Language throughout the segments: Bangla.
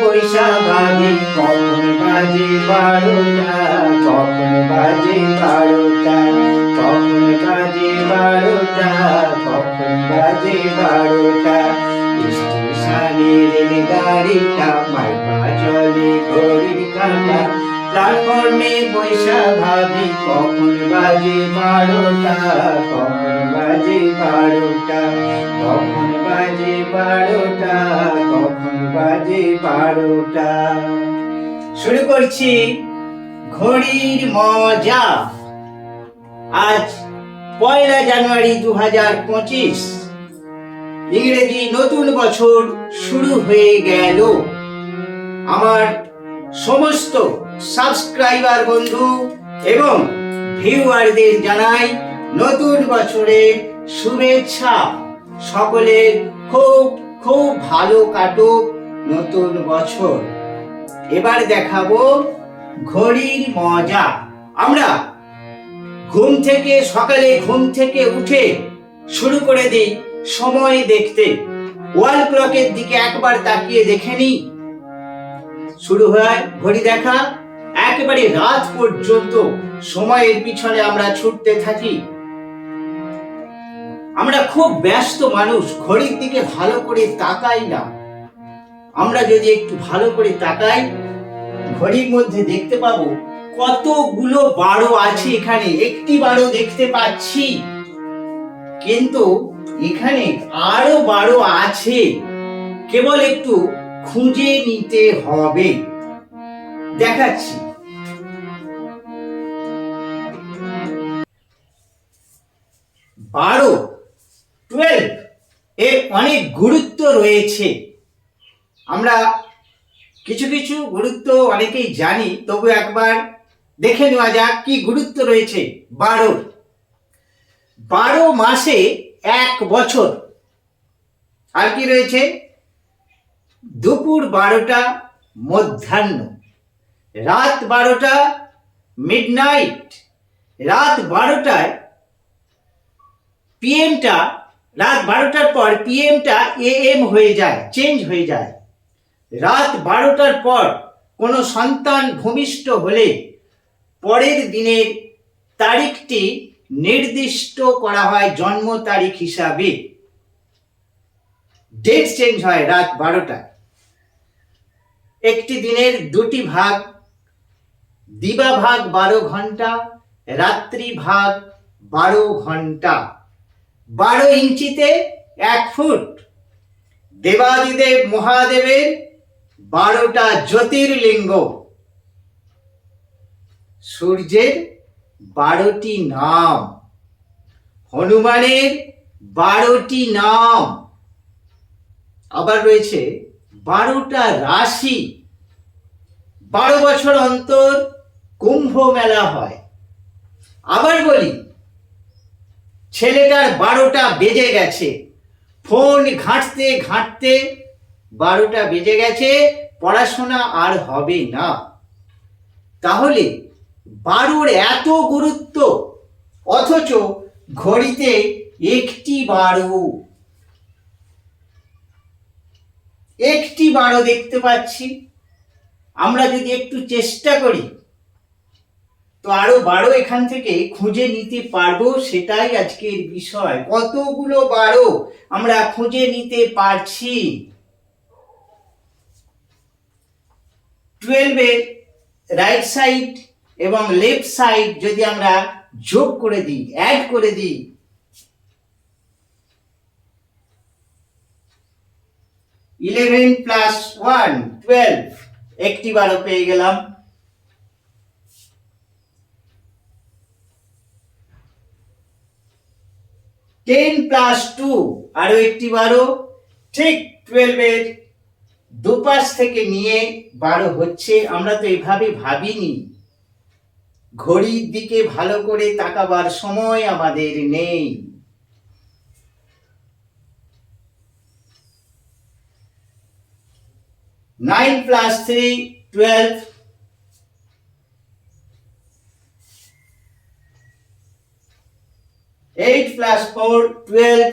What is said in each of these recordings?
বৈশা ভাবি কখন বাজে বারোটা কখন বাজে বারোটা কখন বাজে বারোটা। কখন বাজে বারোটা স্টেশনের গাড়িটা মাইবা চলে ঘড়ির কাটা প্ল্যাটফর্মে বৈশা ভাবি কখন বাজে বারোটা, কখন বাজে বারোটা, কখন বাজে বারোটা, কখন বাজে বারোটা। শুরু করছি ঘড়ির মজা। আজ পয়লা জানুয়ারি দু হাজার পঁচিশ। ইংরেজি নতুন বছর শুরু হয়ে গেল। আমার সমস্ত সাবস্ক্রাইবার বন্ধু এবং ভিউয়ারদের জানাই নতুন বছরের শুভেচ্ছা। সকলের খুব খুব ভালো কাটুক নতুন বছর। এবার দেখাবো ঘড়ির মজা। আমরা ঘুম থেকে, সকালে ঘুম থেকে উঠে শুরু করে দিই সময় দেখতে। ওয়াল ক্লকের দিকে একবার তাকিয়ে দেখে নিই শুরু হয় ঘড়ি দেখা। একেবারে রাত পর্যন্ত সময়ের পিছনে আমরা ছুটতে থাকি। আমরা খুব ব্যস্ত মানুষ, ঘড়ির দিকে ভালো করে তাকাই না। আমরা যদি একটু ভালো করে তাকাই, ঘড়ির মধ্যে দেখতে পাবো কতগুলো বারো আছে এখানে। একটি বারো দেখতে পাচ্ছি। কিন্তু এখানে আরও বারো আছে। কেবল একটু খুঁজে নিতে হবে। দেখাচ্ছি। বারো টুয়েলভ এর অনেক গুরুত্ব রয়েছে। আমরা কিছু কিছু গুরুত্ব অনেকেই জানি, তবু একবার দেখে নেওয়া যাক কি গুরুত্ব রয়েছে। বারো বারো মাসে এক বছর। আর কি রয়েছে? দুপুর বারোটা মধ্যাহ্ন, রাত বারোটা মিডনাইট রাত বারোটায় পিএমটা রাত বারোটার পর পিএমটা এএম হয়ে যায় চেঞ্জ হয়ে যায়। রাত বারোটার পর কোনো সন্তান ভূমিষ্ঠ হলে পরের দিনের তারিখটি নির্দিষ্ট করা হয় জন্ম তারিখ হিসাবে। ডেট চেঞ্জ হয় রাত বারোটায়। একটি দিনের দুটি ভাগ, দিবা ভাগ বারো ঘণ্টা, রাত্রি ভাগ বারো ঘণ্টা। বারো ইঞ্চিতে এক ফুট। দেবাদিদেব মহাদেবের বারোটা জ্যোতির্লিঙ্গ। সূর্যের বারোটি নাম। হনুমানের বারোটি নাম। আবার রয়েছে বারোটা রাশি। বারো বছর অন্তর কুম্ভ মেলা হয়। আবার বলি, ছেলেটার বারোটা বেজে গেছে। ফোন ঘাঁটতে ঘাঁটতে বারোটা বেজে গেছে, পড়াশোনা আর হবে না। তাহলে বারোর এত গুরুত্ব, অথচ ঘড়িতে একটি বারো। একটি বারো দেখতে পাচ্ছি। আমরা যদি একটু চেষ্টা করি, তো আরও বারো এখান থেকে খুঁজে নিতে পারব সেটাই আজকের বিষয়। কতগুলো বারো আমরা খুঁজে নিতে পারছি? টুয়েলভের রাইট সাইড এবং লেফট সাইড যদি আমরা যোগ করে দিই অ্যাড করে দিই ইলেভেন প্লাস ওয়ান, টুয়েলভ। একটি বারো পেয়ে গেলাম। টেন প্লাস টু আরও একটি বারো ঠিক টুয়েলভের দুপাশ থেকে নিয়ে বারো হচ্ছে, আমরা তো এভাবে ভাবিনি। ঘড়ির দিকে ভালো করে তাকাবার সময় আমাদের নেই। Nine plus three twelve. Eight plus four twelve.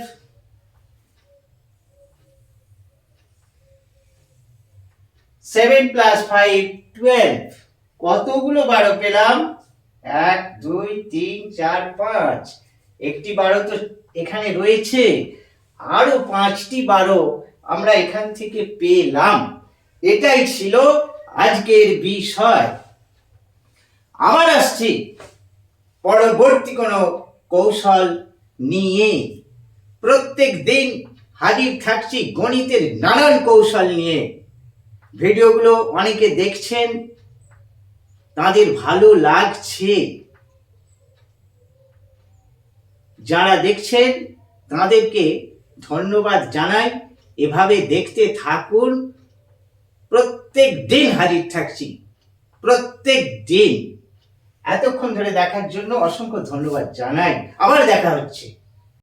Seven plus five twelve. কতগুলো বারো পেলাম? এক, দুই, তিন, চার, পাঁচ। একটি বারো তো এখানে রয়েছে। আরও পাঁচটি বারো আমরা এখান থেকে পেলাম। এটাই ছিল আজকের বিষয়। আবার আসছি পরবর্তী কোনো কৌশল নিয়ে। প্রত্যেক দিন হাজির থাকছি গণিতের নানান কৌশল নিয়ে। ভিডিওগুলো অনেকে দেখছেন, তাদের ভালো লাগছে। যারা দেখছেন, তাদেরকে ধন্যবাদ জানাই। এভাবে দেখতে থাকুন। প্রত্যেক দিন হাজির থাকছি। প্রত্যেক দিন। এতক্ষণ ধরে দেখার জন্য অসংখ্য ধন্যবাদ জানাই। আবার দেখা হচ্ছে।